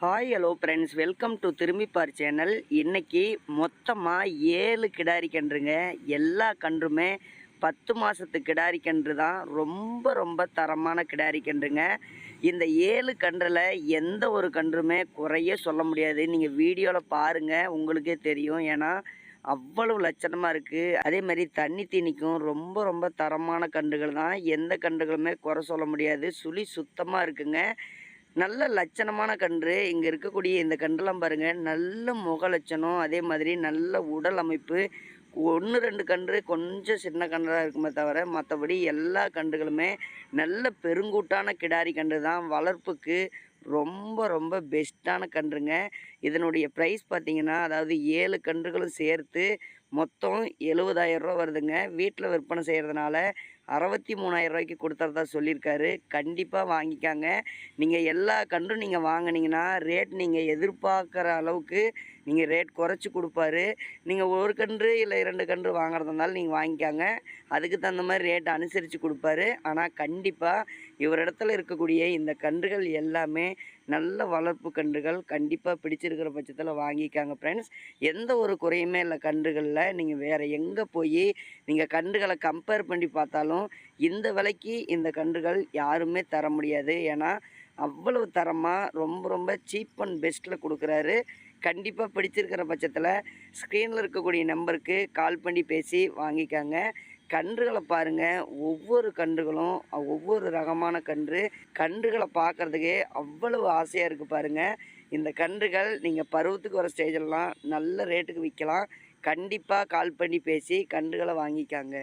Hi hello friends welcome to திரும்பிப்பார் channel இன்றைக்கி மொத்தமாக ஏழு கிடாரி கன்றுங்க எல்லா கன்றுமே பத்து மாதத்து கிடாரி கன்று தான் ரொம்ப ரொம்ப தரமான கிடாரி கன்றுங்க இந்த ஏழு கன்றில் எந்த ஒரு கன்றுமே குறைய சொல்ல முடியாது நீங்கள் வீடியோவில் பாருங்கள் உங்களுக்கே தெரியும் ஏன்னா அவ்வளவு லட்சணமாக இருக்குது அதே மாதிரி தண்ணி தீனிக்கும் ரொம்ப ரொம்ப தரமான கன்றுகள் தான் எந்த கன்றுகளுமே குறை சொல்ல முடியாது சுழி சுத்தமாக இருக்குங்க நல்ல லட்சணமான கன்று. இங்கே இருக்கக்கூடிய இந்த கன்றுலாம் பாருங்கள் நல்ல முக லட்சணம் அதே மாதிரி நல்ல உடல் அமைப்பு. ஒன்று ரெண்டு கன்று கொஞ்சம் சின்ன கன்றாக இருக்குமே தவிர மற்றபடி எல்லா கன்றுகளுமே நல்ல பெருங்கூட்டான கிடாரி கன்று தான். வளர்ப்புக்கு ரொம்ப ரொம்ப பெஸ்ட்டான கன்றுங்க. இதனுடைய ப்ரைஸ் பார்த்தீங்கன்னா அதாவது ஏழு கன்றுகளும் சேர்த்து மொத்தம் எழுபதாயிரரூவா வருதுங்க. வீட்டில் விற்பனை செய்கிறதுனால அறுபத்தி மூணாயிரரூவாய்க்கு கொடுத்துறதா சொல்லியிருக்காரு. கண்டிப்பாக வாங்கிக்காங்க. நீங்கள் எல்லா கன்றும் நீங்கள் வாங்கினீங்கன்னா ரேட் நீங்கள் எதிர்பார்க்குற அளவுக்கு நீங்கள் ரேட் குறைச்சி கொடுப்பாரு. நீங்கள் ஒரு கன்று இல்லை இரண்டு கன்று வாங்குறதா இருந்தாலும் நீங்கள் வாங்கிக்காங்க. அதுக்கு தகுந்த மாதிரி ரேட் அனுசரித்து கொடுப்பாரு. ஆனால் கண்டிப்பாக இவரிடத்துல இருக்கக்கூடிய இந்த கன்றுகள் எல்லாமே நல்ல வளர்ப்பு கன்றுகள் கண்டிப்பாக பிடிச்சிருக்கிற பட்சத்தில் வாங்கிக்காங்க ஃப்ரெண்ட்ஸ் எந்த ஒரு குறையுமே இல்லை கன்றுகளில். நீங்கள் வேறு எங்கே போய் நீங்கள் கன்றுகளை கம்பேர் பண்ணி பார்த்தாலும் இந்த விலைக்கு இந்த கன்றுகள் யாருமே தர முடியாது. ஏன்னா அவ்வளவு தரமாக ரொம்ப ரொம்ப சீப் அண்ட் பெஸ்ட்டில் கொடுக்குறாரு. கண்டிப்பாக பிடிச்சிருக்கிற பட்சத்தில் ஸ்க்ரீனில் இருக்கக்கூடிய நம்பருக்கு கால் பண்ணி பேசி வாங்கிக்காங்க. கன்றுகளை பாருங்கள் ஒவ்வொரு கன்றுகளும் ஒவ்வொரு ரகமான கன்று. கன்றுகளை பார்க்குறதுக்கே அவ்வளவு ஆசையாக இருக்குது பாருங்கள் இந்த கன்றுகள் நீங்கள் பருவத்துக்கு வர ஸ்டேஜெல்லாம் நல்ல ரேட்டுக்கு விற்கலாம் கண்டிப்பாக கால் பண்ணி பேசி கன்றுகளை வாங்கிக்காங்க.